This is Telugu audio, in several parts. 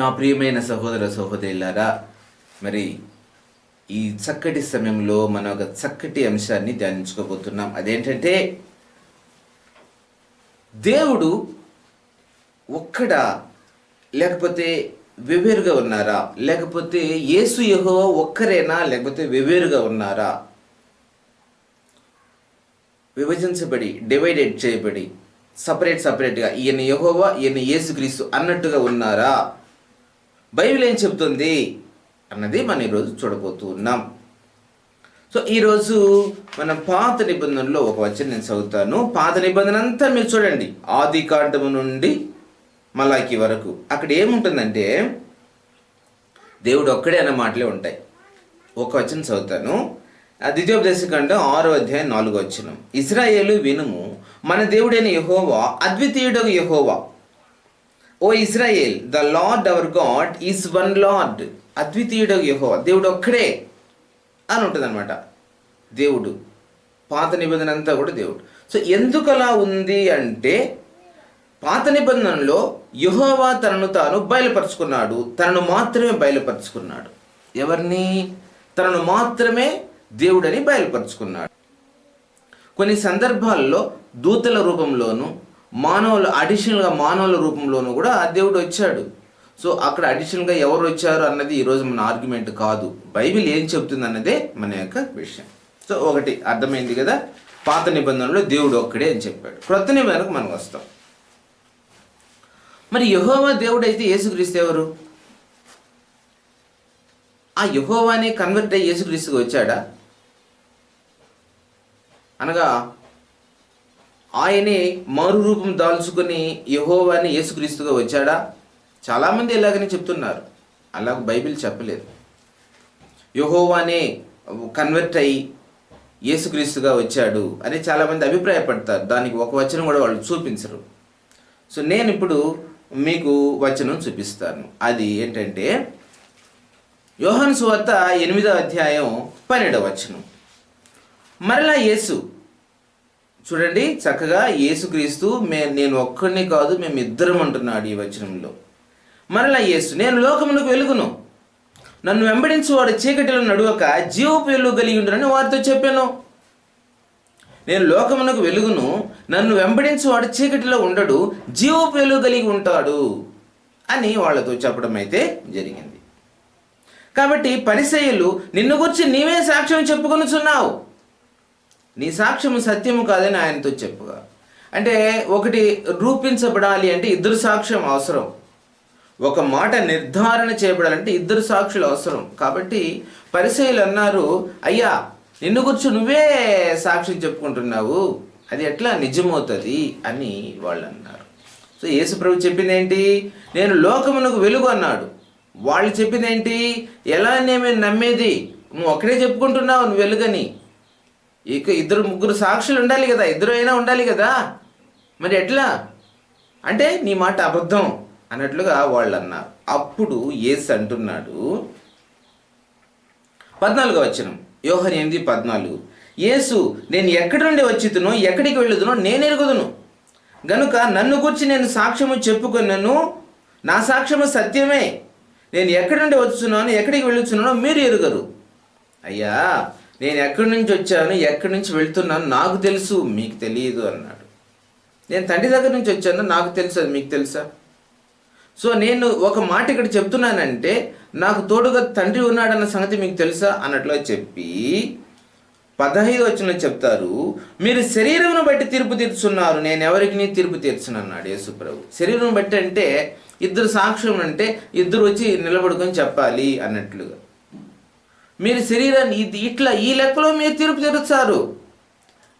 నా ప్రియమైన సహోదర సహోదరులారా మరి ఈ చక్కటి సమయంలో మనం ఒక చక్కటి అంశాన్ని ధ్యానించుకోబోతున్నాం. అదేంటంటే దేవుడు ఒక్కడా లేకపోతే వెవేరుగా ఉన్నారా? లేకపోతే యేసు యహో ఒక్కరేనా? లేకపోతే వెవేరుగా ఉన్నారా? విభజించబడి డివైడెడ్ చేయబడి సపరేట్ సపరేట్గా ఈయన యహోవా ఈయన యేసుక్రీస్తు అన్నట్టుగా ఉన్నారా? బైబిల్ ఏం చెబుతుంది? అన్నది మనం ఈరోజు చూడబోతూ ఉన్నాం. సో ఈరోజు మనం పాత నిబంధనలో ఒక వచ్చిన నేను చదువుతాను. పాత నిబంధన అంతా మీరు చూడండి. ఆది కాండము నుండి మలాకి వరకు. అక్కడ ఏముంటుందంటే దేవుడు ఒక్కడే అన్న మాటలే ఉంటాయి. ఒక వచనం చదువుతాను. ఆ ద్వితీయోపదేశకాండం ఆరో అధ్యాయం నాలుగో వచనం. ఇస్రాయేలు వినుము మన దేవుడైన యహోవా అద్వితీయుడు యహోవా O Israel the Lord our God is one Lord అద్వితీయుడు యహో దేవుడు ఒక్కడే అని ఉంటుంది దేవుడు పాత నిబంధన అంతా కూడా దేవుడు. సో ఎందుకు అలా ఉంది అంటే పాత నిబంధనలో యహోవా తనను తాను బయలుపరుచుకున్నాడు తనను మాత్రమే బయలుపరుచుకున్నాడు. ఎవరిని? తనను మాత్రమే దేవుడని బయలుపరుచుకున్నాడు. కొన్ని సందర్భాల్లో దూతల రూపంలోనూ మానవుల అడిషనల్గా మానవుల రూపంలోనూ కూడా ఆ దేవుడు వచ్చాడు. సో అక్కడ అడిషనల్గా ఎవరు వచ్చారు అన్నది ఈరోజు మన ఆర్గ్యుమెంట్ కాదు. బైబిల్ ఏం చెప్తుంది అన్నదే మన యొక్క విషయం. సో ఒకటి అర్థమైంది కదా? పాత నిబంధనలో దేవుడు ఒక్కడే అని చెప్పాడు. క్రొత్త నిబంధనకు మనం వస్తాం. మరి యహోవా దేవుడు అయితే యేసుక్రీస్తు ఎవరు? ఆ యహోవాని కన్వర్ట్ అయ్యి యేసుక్రీస్తుకి వచ్చాడా? అనగా ఆయనే మారు రూపం దాల్చుకుని యహోవాని యేసుక్రీస్తుగా వచ్చాడా? చాలామంది ఇలాగనే చెప్తున్నారు. అలాగ బైబిల్ చెప్పలేదు. యహోవానే కన్వర్ట్ అయ్యి యేసుక్రీస్తుగా వచ్చాడు అని చాలామంది అభిప్రాయపడతారు. దానికి ఒక వచనం కూడా వాళ్ళు చూపించరు. సో నేను ఇప్పుడు మీకు వచనం చూపిస్తాను. అది ఏంటంటే యోహన్ సువార్త ఎనిమిదో అధ్యాయం పన్నెండవ వచనం. మరలా యేసు చూడండి చక్కగా యేసుక్రీస్తు మే నేను ఒక్కడిని కాదు మేము ఇద్దరం అంటున్నాడు ఈ వచనంలో. మరలా యేసు నేను లోకమునకు వెలుగును. నన్ను వెంబడించి వాడు చీకటిలో నడువక జీవపు వెలుగు కలిగి ఉండునని వారితో చెప్పాను. నేను లోకమునకు వెలుగును నన్ను వెంబడించి వాడు చీకటిలో ఉండడు జీవపు వెలుగు కలిగి ఉంటాడు అని వాళ్ళతో చెప్పడం అయితే జరిగింది. కాబట్టి పరిసయ్యులు నిన్ను గురించి నీవే సాక్ష్యం చెప్పుకొనుచున్నావు. నీ సాక్ష్యము సత్యము కాదని ఆయనతో చెప్పుగా. అంటే ఒకటి రూపించబడాలి అంటే ఇద్దరు సాక్ష్యం అవసరం. ఒక మాట నిర్ధారణ చేయబడాలంటే ఇద్దరు సాక్షులు అవసరం. కాబట్టి పరిచయులు అన్నారు అయ్యా నిన్ను గురించి నువ్వే సాక్ష్యం చెప్పుకుంటున్నావు. అది ఎట్లా నిజమవుతుంది? అని వాళ్ళు అన్నారు. సో యేసుప్రభు చెప్పింది ఏంటి నేను లోకమునకు వెలుగు అన్నాడు. వాళ్ళు చెప్పింది ఏంటి ఎలా నేను నమ్మేది? నువ్వు ఒకటే చెప్పుకుంటున్నావు నువ్వు వెలుగని. ఇక ఇద్దరు ముగ్గురు సాక్షులు ఉండాలి కదా ఇద్దరు అయినా ఉండాలి కదా. మరి ఎట్లా? అంటే నీ మాట అబద్ధం అన్నట్లుగా వాళ్ళు అన్నారు. అప్పుడు ఏసు అంటున్నాడు పద్నాలుగో వచ్చినం యోహన్ ఎనిమిది పద్నాలుగు. యేసు నేను ఎక్కడి నుండి వచ్చితునో ఎక్కడికి వెళ్ళుదునో? నేను ఎరుగుదును. గనుక నన్ను గురించి నేను సాక్ష్యము చెప్పుకున్నాను నా సాక్ష్యము సత్యమే. నేను ఎక్కడి నుండి వచ్చున్నాను ఎక్కడికి వెళ్ళుచున్నానో మీరు ఎరుగరు. అయ్యా నేను ఎక్కడి నుంచి వచ్చాను ఎక్కడి నుంచి వెళ్తున్నాను నాకు తెలుసు మీకు తెలియదు అన్నాడు. నేను తండ్రి దగ్గర నుంచి వచ్చాను నాకు తెలుసు అది మీకు తెలుసా? సో నేను ఒక మాట ఇక్కడ చెప్తున్నానంటే నాకు తోడుగా తండ్రి ఉన్నాడన్న సంగతి మీకు తెలుసా? అన్నట్లుగా చెప్పి పదహైదు వచ్చిన చెప్తారు మీరు శరీరమును బట్టి తీర్పు తీర్చున్నారు నేను ఎవరికి తీర్పు తీర్చను అన్నాడు యేసుప్రభు శరీరం బట్టి అంటే ఇద్దరు సాక్ష్యం అంటే ఇద్దరు వచ్చి నిలబడుకొని చెప్పాలి అన్నట్లుగా. మీరు శరీరాన్ని ఇది ఇట్లా ఈ లెక్కలో మీరు తీర్పు తీరుస్తారు.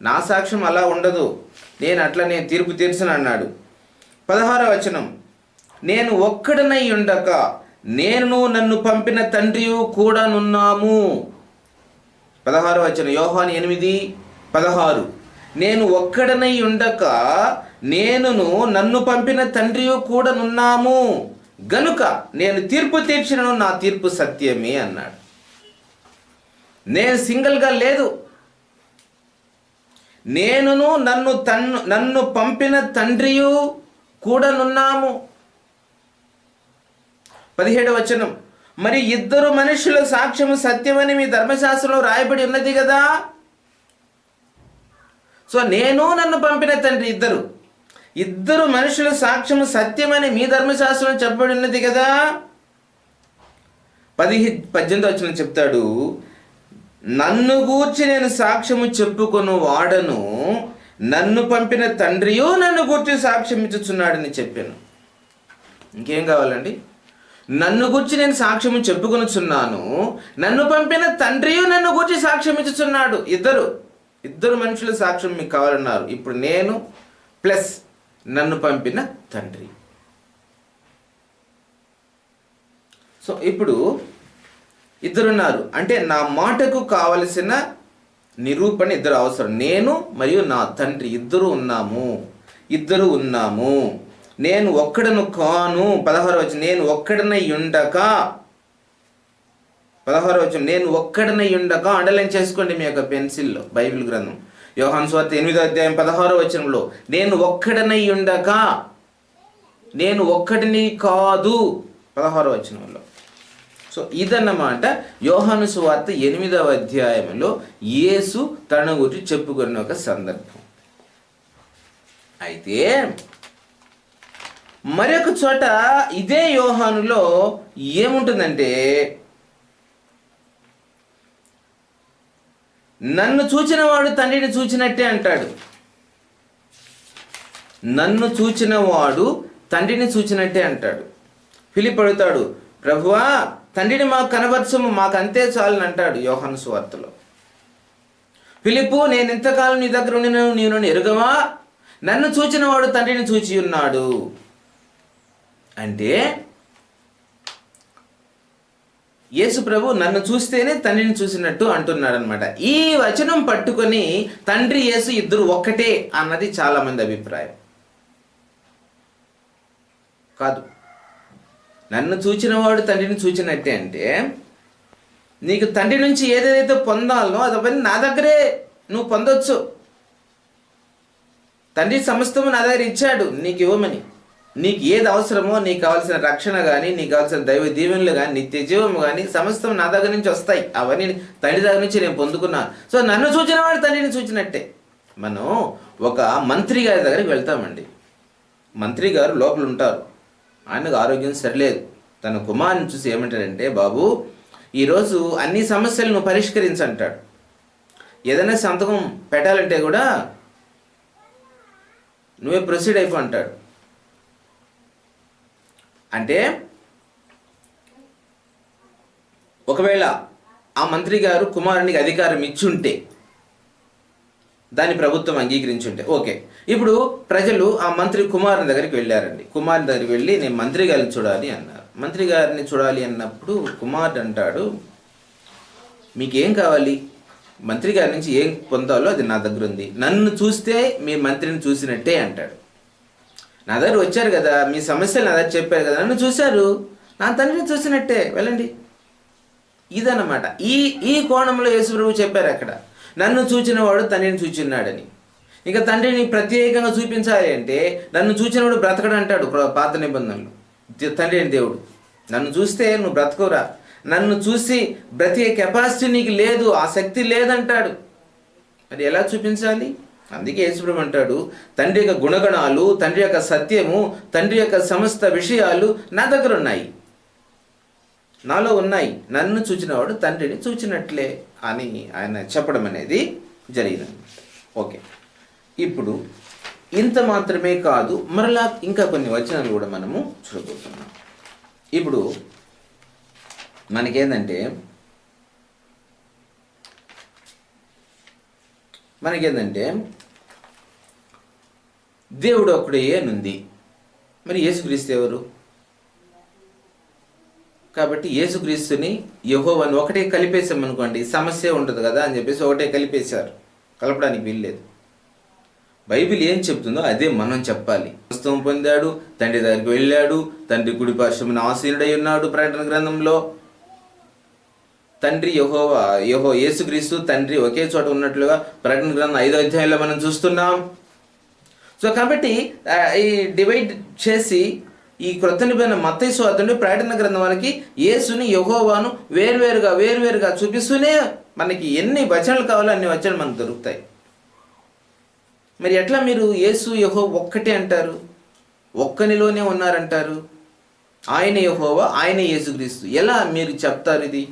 నా సాక్ష్యం అలా ఉండదు. నేను అట్లా నేను తీర్పు తీర్చను అన్నాడు. పదహార వచనం. నేను ఒక్కడనై ఉండక నేను నన్ను పంపిన తండ్రియు కూడా నున్నాము పదహారు వచ్చిన యోహాన్ ఎనిమిది పదహారు. నేను ఒక్కడనై ఉండక నేనును నన్ను పంపిన తండ్రియు కూడా నున్నాము గనుక నేను తీర్పు తీర్చినను నా తీర్పు సత్యమే అన్నాడు. నేను సింగిల్గా లేదు. నేనును నన్ను తన్ను నన్ను పంపిన తండ్రియు కూడానున్నాము. పదిహేడు వచనం. మరి ఇద్దరు మనుషుల సాక్ష్యము సత్యమని మీ ధర్మశాస్త్రంలో రాయబడి ఉన్నది కదా? సో నేను నన్ను పంపిన తండ్రి ఇద్దరు. ఇద్దరు మనుషుల సాక్ష్యము సత్యమని మీ ధర్మశాస్త్రం చెప్పబడి ఉన్నది కదా? పదిహే పద్దెనిమిది వచ్చిన చెప్తాడు. నన్ను గూర్చి నేను సాక్ష్యము చెప్పుకొను వాడను నన్ను పంపిన తండ్రియో నన్ను గూర్చి సాక్ష్యం ఇచ్చుచున్నాడని చెప్పాను. ఇంకేం కావాలండి? నన్ను గురించి నేను సాక్ష్యము చెప్పుకొనుచున్నాను నన్ను పంపిన తండ్రియు నన్ను గురించి సాక్ష్యం ఇచ్చుచున్నాడు ఇద్దరు ఇద్దరు మనుషుల సాక్ష్యం మీకు కావాలన్నారు. ఇప్పుడు నేను ప్లస్ నన్ను పంపిన తండ్రి. సో ఇప్పుడు ఇద్దరున్నారు. అంటే నా మాటకు కావలసిన నిరూపణ ఇద్దరు అవసరం. నేను మరియు నా తండ్రి ఇద్దరు ఉన్నాము. ఇద్దరు ఉన్నాము. నేను ఒక్కడను కాను. పదహారు వచ్చి నేను ఒక్కడనై ఉండక. పదహారు వచ్చి నేను ఒక్కడనై ఉండక. అండర్లైన్ చేసుకోండి మీ యొక్క పెన్సిల్లో బైబిల్ గ్రంథం. యోహాన్ స్వార్థ ఎనిమిదో అధ్యాయం పదహారో వచనంలో నేను ఒక్కడనై ఉండక. నేను ఒక్కడిని కాదు. పదహారో వచనంలో. సో ఇదన్నమాట యోహాను సువార్త ఎనిమిదవ అధ్యాయంలో యేసు తన గురించి చెప్పుకున్న ఒక సందర్భం. అయితే మరొక చోట ఇదే యోహానులో ఏముంటుందంటే నన్ను చూచిన వాడు తండ్రిని చూచినట్టే అంటాడు. నన్ను చూచిన వాడు తండ్రిని చూచినట్టే అంటాడు. పిలిపడుతాడు ప్రభువా తండ్రిని మాకు కనబరచము మాకు అంతే చాలని అంటాడు యోహన్ సువార్తలో. పిలుపు నేను ఇంతకాలం నీ దగ్గర ఉండిన నేను ఎరుగవా? నన్ను చూచిన వాడు తండ్రిని చూచి ఉన్నాడు. అంటే యేసు ప్రభు నన్ను చూస్తేనే తండ్రిని చూసినట్టు అంటున్నాడు అనమాట ఈ వచనం పట్టుకొని తండ్రి యేసు ఇద్దరు ఒక్కటే అన్నది చాలా మంది అభిప్రాయం. కాదు. నన్ను చూచిన వాడు తండ్రిని చూచినట్టే అంటే నీకు తండ్రి నుంచి ఏదైతే పొందాలో అదొకటి నా దగ్గరే నువ్వు పొందొచ్చు. తండ్రి సమస్తము నా దగ్గర ఇచ్చాడు నీకు ఇవ్వమని. నీకు ఏది అవసరమో నీకు కావాల్సిన రక్షణ కానీ నీకు కావాల్సిన దైవ దీవెనలు కానీ నిత్య జీవము కానీ సమస్తం నా దగ్గర నుంచి వస్తాయి. అవన్నీ తండ్రి దగ్గర నుంచి నేను పొందుకున్నాను. సో నన్ను చూచిన వాడు తండ్రిని చూచినట్టే. మనం ఒక మంత్రి గారి దగ్గరికి వెళ్తామండి. మంత్రి గారు లోపల ఉంటారు ఆయనకు ఆరోగ్యం సరిలేదు. తన కుమారుని చూసి ఏమంటాడంటే బాబు ఈరోజు అన్ని సమస్యలను పరిష్కరించంటాడు. ఏదైనా సంతకం పెట్టాలంటే కూడా నువ్వే ప్రొసీడ్ అయిపో అంటాడు. అంటే ఒకవేళ ఆ మంత్రి గారు కుమారునికి అధికారం ఇచ్చుంటే దాన్ని ప్రభుత్వం అంగీకరించుంటే. ఓకే. ఇప్పుడు ప్రజలు ఆ మంత్రి కుమారుని దగ్గరికి వెళ్ళారండి. కుమారుని దగ్గరికి వెళ్ళి నేను మంత్రి గారిని చూడాలి అన్నారు. మంత్రి గారిని చూడాలి అన్నప్పుడు కుమారుడు అంటాడు మీకేం కావాలి? మంత్రి గారి నుంచి ఏం పొందాలో అది నా దగ్గర ఉంది. నన్ను చూస్తే మీ మంత్రిని చూసినట్టే అంటాడు. నా దగ్గర వచ్చారు కదా మీ సమస్యలు నా దగ్గర చెప్పారు కదా నన్ను చూశారు. నా తండ్రిని చూసినట్టే. వెళ్ళండి. ఇదన్నమాట. ఈ ఈ కోణంలో యేసుప్రభు చెప్పారు అక్కడ. నన్ను చూచిన వాడు తండ్రిని చూచున్నాడని. ఇంకా తండ్రిని ప్రత్యేకంగా చూపించాలి అంటే నన్ను చూచినవాడు బ్రతకడు అంటాడు ప్ర- పాత నిబంధనలు. తండ్రి అని దేవుడు. నన్ను చూస్తే నువ్వు బ్రతకవురా నన్ను చూసి బ్రతికే కెపాసిటీ నీకు లేదు ఆ శక్తి లేదంటాడు. మరి ఎలా చూపించాలి? అందుకే యేసుప్రభు అంటాడు తండ్రి యొక్క గుణగణాలు తండ్రి యొక్క సత్యము తండ్రి యొక్క సమస్త విషయాలు నా దగ్గర ఉన్నాయి. నాలో ఉన్నాయి. నన్ను చూచినవాడు తండ్రిని చూచినట్లే. అని ఆయన చెప్పడం అనేది జరిగింది. ఓకే. ఇప్పుడు ఇంత మాత్రమే కాదు మరలా ఇంకా కొన్ని వచనాలు కూడా మనము చూడబోతున్నాం. ఇప్పుడు మనకేందంటే మనకేందంటే దేవుడు ఒక్కడే నుంది మరి యేసుక్రీస్తు ఎవరు? కాబట్టి యేసుక్రీస్తుని యెహోవాని ఒకటే కలిపేసామనుకోండి సమస్య ఉంటుంది కదా అని చెప్పేసి ఒకటే కలిపేశారు. కలపడానికి వీల్లేదు. బైబిల్ ఏం చెప్తుందో అదే మనం చెప్పాలి. ప్రస్తుతం పొందాడు తండ్రి దగ్గరికి వెళ్ళాడు తండ్రి కుడి పార్శ్వమున ఆసీనుడై ఉన్నాడు ప్రకటన గ్రంథంలో. తండ్రి యహోవా యహో యేసుక్రీస్తు తండ్రి ఒకే చోట ఉన్నట్లుగా ప్రకటన గ్రంథం ఐదో అధ్యాయంలో మనం చూస్తున్నాం. సో కాబట్టి ఈ డివైడ్ చేసి ఈ క్రొత్త నిబంధన మత్తైసు స్వాతండి ప్రకటన గ్రంథం మనకి యేసుని యహోవాను వేరువేరుగా వేరువేరుగా చూపిస్తూనే మనకి ఎన్ని వచనాలు కావాలో అన్ని వచనాలు మనకు దొరుకుతాయి. మరి ఎట్లా మీరు యేసు యహో ఒక్కటే అంటారు? ఒక్కనిలోనే ఉన్నారంటారు? ఆయన యహోవా ఆయన యేసుక్రీస్తు. ఎలా మీరు చెప్తారు ఇది?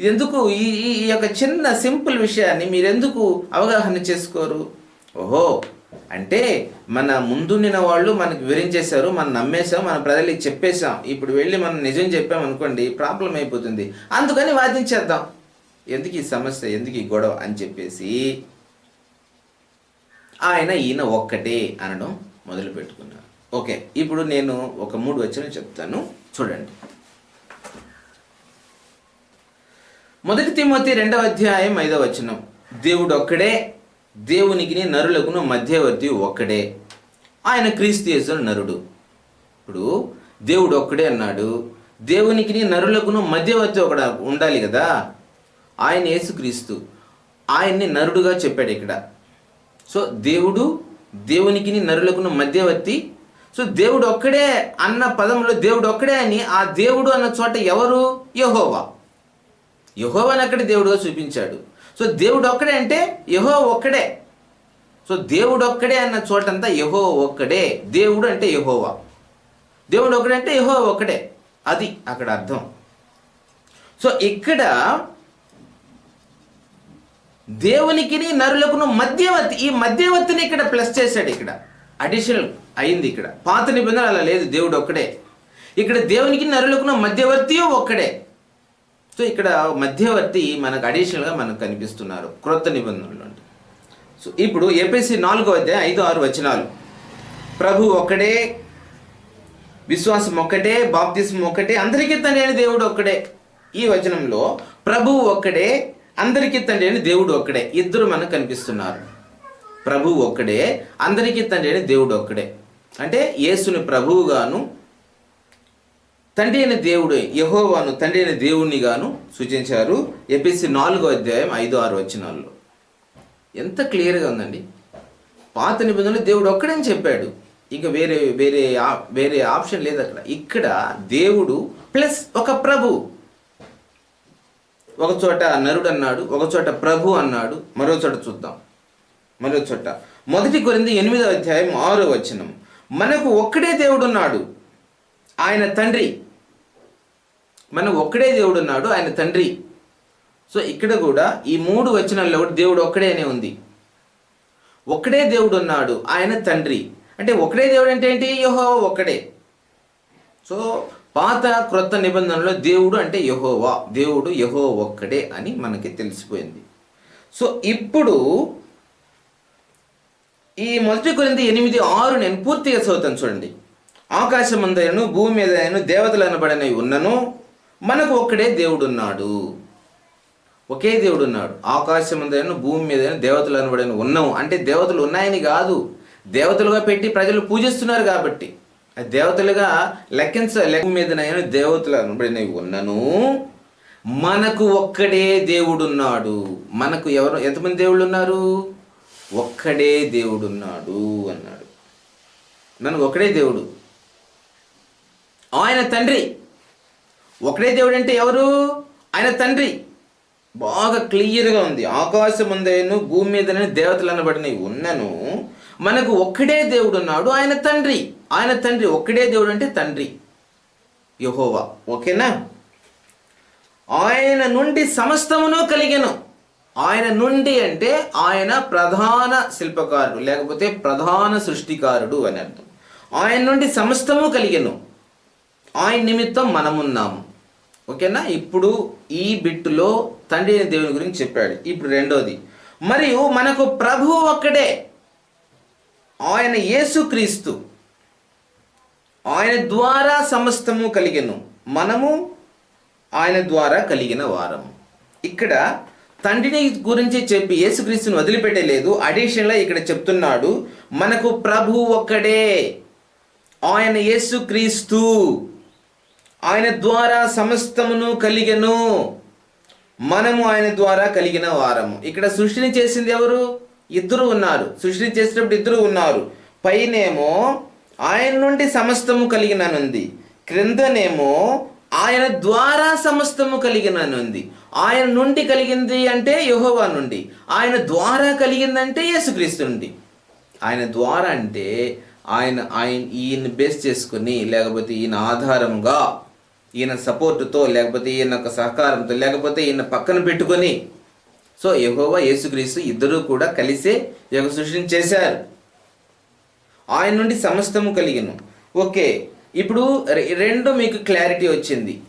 ఎందుకు ఈ ఈ యొక్క చిన్న సింపుల్ విషయాన్ని మీరెందుకు అవగాహన చేసుకోరు? ఓహో! అంటే మన ముందుండిన వాళ్ళు మనకు వివరించేశారు మనం నమ్మేశాం మన ప్రజలకి చెప్పేశాం. ఇప్పుడు వెళ్ళి మనం నిజం చెప్పాం అనుకోండి ప్రాబ్లం అయిపోతుంది. అందుకని వాదించేద్దాం. ఎందుకు ఈ సమస్య ఎందుకు ఈ గొడవ అని చెప్పేసి ఆయన ఈయన ఒక్కటే అనడం మొదలు పెట్టుకున్నారు. ఓకే ఇప్పుడు నేను ఒక మూడు వచ్చిన చెప్తాను. చూడండి. మొదటి తిమ్మతి రెండవ అధ్యాయం ఐదవ వచనం. దేవుడు ఒక్కడే దేవునికి నరులకును మధ్యవర్తి ఒక్కడే. ఆయన క్రీస్తు నరుడు. ఇప్పుడు దేవుడు ఒక్కడే అన్నాడు. దేవునికి నరులకును మధ్యవర్తి ఒకడ ఉండాలి కదా? ఆయన యేసుక్రీస్తు ఆయన్ని నరుడుగా చెప్పాడు ఇక్కడ. సో దేవుడు దేవునికి నరులకును మధ్యవర్తి. సో దేవుడు ఒక్కడే అన్న పదంలో దేవుడు ఒక్కడే అని ఆ దేవుడు అన్న చోట ఎవరు? యహోవా. యహోవాని అక్కడ దేవుడుగా చూపించాడు. సో దేవుడు ఒక్కడే అంటే యహో ఒక్కడే. సో దేవుడు ఒక్కడే అన్న చోటంతా యహో ఒక్కడే. దేవుడు అంటే యహోవా. దేవుడు ఒకడే అంటే యహో ఒక్కడే. అది అక్కడ అర్థం. సో ఇక్కడ దేవునికి నరులకును మధ్యవర్తి ఈ మధ్యవర్తిని ఇక్కడ ప్లస్ చేశాడు ఇక్కడ. అడిషనల్ అయింది ఇక్కడ. పాత నిబంధన అలా లేదు. దేవుడు ఒక్కడే. ఇక్కడ దేవునికి నరులకును మధ్యవర్తి ఒక్కడే. సో ఇక్కడ మధ్యవర్తి మనకు అడిషనల్గా మనకు కనిపిస్తున్నారు క్రొత్త నిబంధనలు సో ఇప్పుడు ఏపీసీ నాలుగో అధ్యాయం ఐదు ఆరు వచనాలు. ప్రభు ఒక్కడే విశ్వాసం ఒక్కటే బాప్తిజం ఒక్కటే అందరికీ తండ్రి అయిన దేవుడు ఒక్కడే. ఈ వచనంలో ప్రభు ఒక్కడే అందరికీ తండ్రి అయిన దేవుడు ఒక్కడే. ఇద్దరు మనకు కనిపిస్తున్నారు. ప్రభు ఒక్కడే అందరికీ తండ్రి అయిన దేవుడు ఒక్కడే. అంటే యేసుని ప్రభువుగాను తండ్రి అయిన దేవుడు యహోవాను తండ్రి అయిన దేవుణ్ణి గాను సూచించారు. ఎపిసి నాలుగో అధ్యాయం ఐదు ఆరు వచనాల్లో. ఎంత క్లియర్గా ఉందండి? పాత నిబంధనలు దేవుడు ఒక్కడని చెప్పాడు. ఇంకా వేరే వేరే వేరే ఆప్షన్ లేదు అక్కడ. ఇక్కడ దేవుడు ప్లస్ ఒక ప్రభు. ఒక చోట నరుడు అన్నాడు ఒక చోట ప్రభు అన్నాడు మరో చోట చూద్దాం. మరో చోట. మొదటి కొరింది ఎనిమిదో అధ్యాయం ఆరో వచనం. మనకు ఒక్కడే దేవుడు ఉన్నాడు ఆయన తండ్రి. మనం ఒక్కడే దేవుడు ఉన్నాడు ఆయన తండ్రి. సో ఇక్కడ కూడా ఈ మూడు వచనంలో దేవుడు ఒక్కడే అనే ఉంది. ఒక్కడే దేవుడు ఉన్నాడు ఆయన తండ్రి. అంటే ఒకడే దేవుడు అంటే ఏంటి? యహోవా ఒక్కడే. సో పాత క్రొత్త నిబంధనలో దేవుడు అంటే యహోవా దేవుడు యహో ఒక్కడే అని మనకి తెలిసిపోయింది. సో ఇప్పుడు ఈ మొదటి కొరింది ఎనిమిది ఆరు నేను పూర్తిగా చదువుతాను చూడండి. ఆకాశం అందయను భూమి మీద దేవతలు అనబడినవి ఉన్నను. మనకు ఒక్కడే దేవుడున్నాడు. ఒకే దేవుడు ఉన్నాడు ఆకాశం అందయను భూమి మీద దేవతలు అనబడిన ఉన్నాము. అంటే దేవతలు ఉన్నాయని కాదు. దేవతలుగా పెట్టి ప్రజలు పూజిస్తున్నారు కాబట్టి. ఆ దేవతలుగా లెక్కించ లెక్క మీదనైనా దేవతలు అనబడినవి ఉన్నను. మనకు ఒక్కడే దేవుడున్నాడు. మనకు ఎవరు ఎంతమంది దేవుళ్ళు ఉన్నారు ఒక్కడే దేవుడున్నాడు అన్నాడు. మనకు ఒక్కడే దేవుడు. ఆయన తండ్రి. ఒకడే దేవుడు అంటే ఎవరు? ఆయన తండ్రి. బాగా క్లియర్గా ఉంది. ఆకాశం ఉందేను భూమి మీదనే దేవతలు అనబడినవి ఉన్నను. మనకు ఒక్కడే దేవుడు ఉన్నాడు ఆయన తండ్రి. ఆయన తండ్రి ఒక్కడే దేవుడు అంటే తండ్రి. యహోవా. ఓకేనా? ఆయన నుండి సమస్తమును కలిగను. ఆయన నుండి అంటే ఆయన ప్రధాన శిల్పకారుడు లేకపోతే ప్రధాన సృష్టికారుడు అని అర్థం. ఆయన నుండి సమస్తము కలిగను. ఆయన నిమిత్తం మనమున్నాము ఓకేనా? ఇప్పుడు ఈ బిట్టులో తండ్రి అయిన దేవుని గురించి చెప్పాడు. ఇప్పుడు రెండోది. మరియు మనకు ప్రభు ఒక్కడే. ఆయన యేసుక్రీస్తు ఆయన ద్వారా సమస్తము కలిగిను. మనము ఆయన ద్వారా కలిగిన వారము ఇక్కడ తండ్రిని గురించి చెప్పి యేసుక్రీస్తుని వదిలిపెట్టలేదు అడిషన్లో ఇక్కడ చెప్తున్నాడు మనకు ప్రభు ఒక్కడే. ఆయన యేసుక్రీస్తు ఆయన ద్వారా సమస్తమును కలిగెను. మనము ఆయన ద్వారా కలిగిన వారము. ఇక్కడ సృష్టిని చేసింది ఎవరు? ఇద్దరు ఉన్నారు. సృష్టిని చేసినప్పుడు ఇద్దరు ఉన్నారు. పైనేమో ఆయన నుండి సమస్తము కలిగిననుంది. క్రిందనేమో ఆయన ద్వారా సమస్తము కలిగిననుంది. ఆయన నుండి కలిగింది అంటే యహోవా నుండి. ఆయన ద్వారా కలిగిందంటే యేసుక్రీస్తు నుండి. ఆయన ద్వారా అంటే ఆయన ఆయన ఈయన బేస్ చేసుకుని లేకపోతే ఈయన ఆధారంగా ఈయన సపోర్టుతో లేకపోతే ఈయన యొక్క సహకారంతో లేకపోతే ఈయన పక్కన పెట్టుకొని సో యహోవా యేసుక్రీస్తు ఇద్దరూ కూడా కలిసే యోగ యొక్క సృష్టిని చేశారు. ఆయన నుండి సమస్తము కలిగిను. ఓకే ఇప్పుడు రె- రెండు మీకు క్లారిటీ వచ్చింది.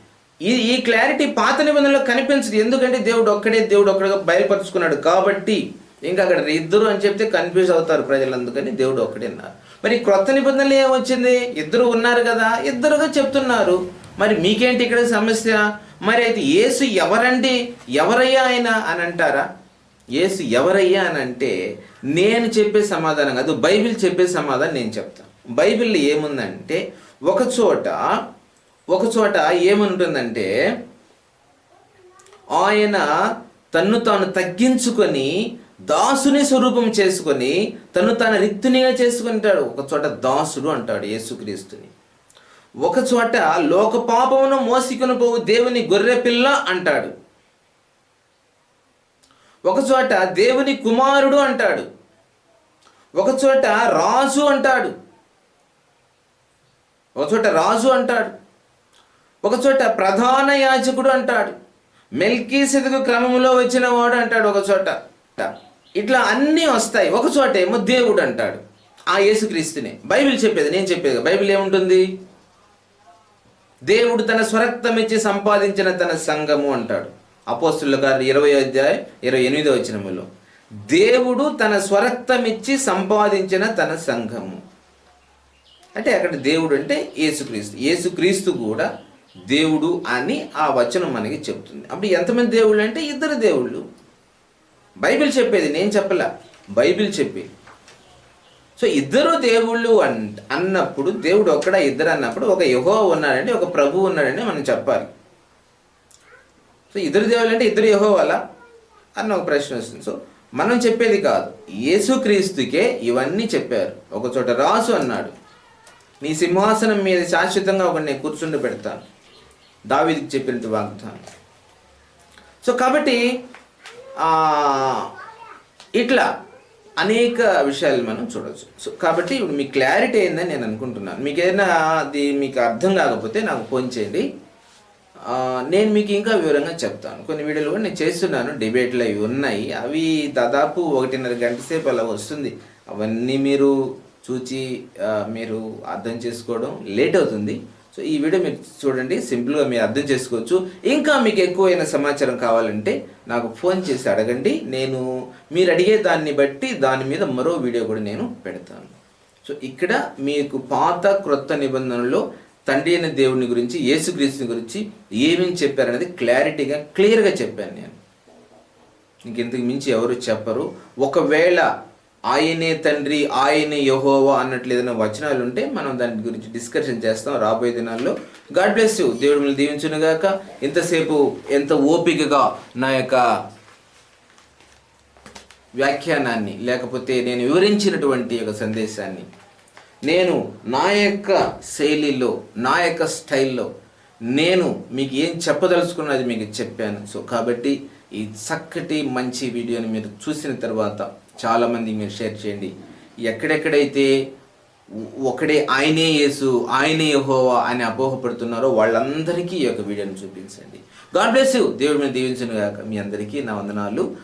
ఈ ఈ క్లారిటీ పాత నిబంధనలో కనిపించదు. ఎందుకంటే దేవుడు ఒక్కడే దేవుడు ఒక్కడిగా బయలుపరుచుకున్నాడు కాబట్టి ఇంకా అక్కడ ఇద్దరు అని చెప్తే కన్ఫ్యూజ్ అవుతారు ప్రజలు అందుకని దేవుడు ఒక్కడే అన్నారు. మరి క్రొత్త నిబంధనలు ఏమొచ్చింది? ఇద్దరు ఉన్నారు కదా ఇద్దరుగా చెప్తున్నారు. మరి మీకేంటి ఇక్కడ సమస్య? మరి అయితే యేసు ఎవరండి? ఎవరయ్యా ఆయన అని అంటారా? యేసు ఎవరయ్యా అని అంటే నేను చెప్పే సమాధానం కాదు బైబిల్ చెప్పే సమాధానం నేను చెప్తాను బైబిల్లో ఏముందంటే ఒక చోట ఒక చోట ఏముంటుందంటే ఆయన తన్ను తాను తగ్గించుకొని దాసుని స్వరూపం చేసుకొని తను తన రిక్తునిగా చేసుకుంటాడు. ఒక చోట దాసుడు అంటాడు యేసుక్రీస్తుని. ఒక చోట లోక పాపమును మోసికొని పోవు దేవుని గొర్రె పిల్ల అంటాడు. ఒక చోట దేవుని కుమారుడు అంటాడు. ఒక చోట రాజు అంటాడు. ఒక చోట రాజు అంటాడు. ఒక చోట ప్రధాన యాజకుడు అంటాడు. మెల్కీ సెదుకు క్రమంలో వచ్చిన వాడు అంటాడు ఒక చోట. ఇట్లా అన్నీ వస్తాయి. ఒక చోట ఏమో దేవుడు అంటాడు. ఆ యేసుక్రీస్తునే. బైబిల్ చెప్పేది నేను చెప్పేది. బైబిల్ ఏముంటుంది? దేవుడు తన స్వరక్తమిచ్చి సంపాదించిన తన సంఘము అంటాడు. అపోస్తుల గారు ఇరవై అధ్యాయం ఇరవై ఎనిమిదో వచనములో దేవుడు తన స్వరక్తమిచ్చి సంపాదించిన తన సంఘము. అంటే అక్కడ దేవుడు అంటే యేసుక్రీస్తు. యేసుక్రీస్తు కూడా దేవుడు అని ఆ వచనం మనకి చెప్తుంది. అప్పుడు ఎంతమంది దేవుళ్ళు అంటే ఇద్దరు దేవుళ్ళు. బైబిల్ చెప్పేది నేను చెప్పలా. బైబిల్ చెప్పేది సో ఇద్దరు దేవుళ్ళు అన్ అన్నప్పుడు దేవుడు ఒక్కడ ఇద్దరు అన్నప్పుడు ఒక యహో ఉన్నాడంటే ఒక ప్రభు ఉన్నాడని మనం చెప్పాలి. సో ఇద్దరు దేవుళ్ళు అంటే ఇద్దరు యహో వాళ్ళ అన్న ఒక ప్రశ్న వస్తుంది. సో మనం చెప్పేది కాదు. యేసుక్రీస్తుకే ఇవన్నీ చెప్పారు. ఒక చోట రాసు అన్నాడు నీ సింహాసనం మీద శాశ్వతంగా ఒక నేను కూర్చుండి పెడతాను. దావీదికి చెప్పినట్టు వాగ్దానం. సో కాబట్టి ఇట్లా అనేక విషయాలు మనం చూడవచ్చు సో కాబట్టి ఇప్పుడు మీ క్లారిటీ అయిందని నేను అనుకుంటున్నాను. మీకు ఏదైనా అది మీకు అర్థం కాకపోతే నాకు ఫోన్ చేయండి. నేను మీకు ఇంకా వివరంగా చెప్తాను. కొన్ని వీడియోలు కూడా నేను చేస్తున్నాను. డిబేట్లు అవి ఉన్నాయి. అవి దాదాపు ఒకటిన్నర గంట సేపు అలా వస్తుంది. అవన్నీ మీరు చూచి మీరు అర్థం చేసుకోవడం లేట్ అవుతుంది. సో ఈ వీడియో మీరు చూడండి సింపుల్గా మీరు అర్థం చేసుకోవచ్చు. ఇంకా మీకు ఎక్కువైన సమాచారం కావాలంటే నాకు ఫోన్ చేసి అడగండి. నేను మీరు అడిగే దాన్ని బట్టి దాని మీద మరో వీడియో కూడా నేను పెడతాను. సో ఇక్కడ మీకు పాత క్రొత్త నిబంధనలో తండ్రి అయిన దేవుని గురించి యేసుక్రీస్తుని గురించి ఏమేమి చెప్పారనేది క్లారిటీగా క్లియర్గా చెప్పాను నేను. ఇంకెంతకు మించి ఎవరు చెప్పరు. ఒకవేళ ఆయనే తండ్రి ఆయనే యహోవా అన్నట్లు ఏదైనా వచనాలు ఉంటే మనం దాని గురించి డిస్కషన్ చేస్తాం రాబోయే దినాల్లో. God bless you. దేవుడు మిమ్మల్ని దీవించునుగాక ఇంతసేపు ఎంత ఓపికగా నా యొక్క వ్యాఖ్యానాన్ని లేకపోతే నేను వివరించినటువంటి ఒక సందేశాన్ని. నేను నా యొక్క శైలిలో నా యొక్క స్టైల్లో నేను మీకు ఏం చెప్పదలుచుకున్నది మీకు చెప్పాను. సో కాబట్టి ఈ చక్కటి మంచి వీడియోని మీరు చూసిన తర్వాత చాలామంది మీరు షేర్ చేయండి. ఎక్కడెక్కడైతే ఒకడే ఆయనే యేసు ఆయనే యెహోవా అని అపోహపడుతున్నారో వాళ్ళందరికీ ఈ యొక్క వీడియోని చూపించండి. God bless you. దేవుడి మీద దీవించను గాక మీ అందరికీ నా వందనాలు.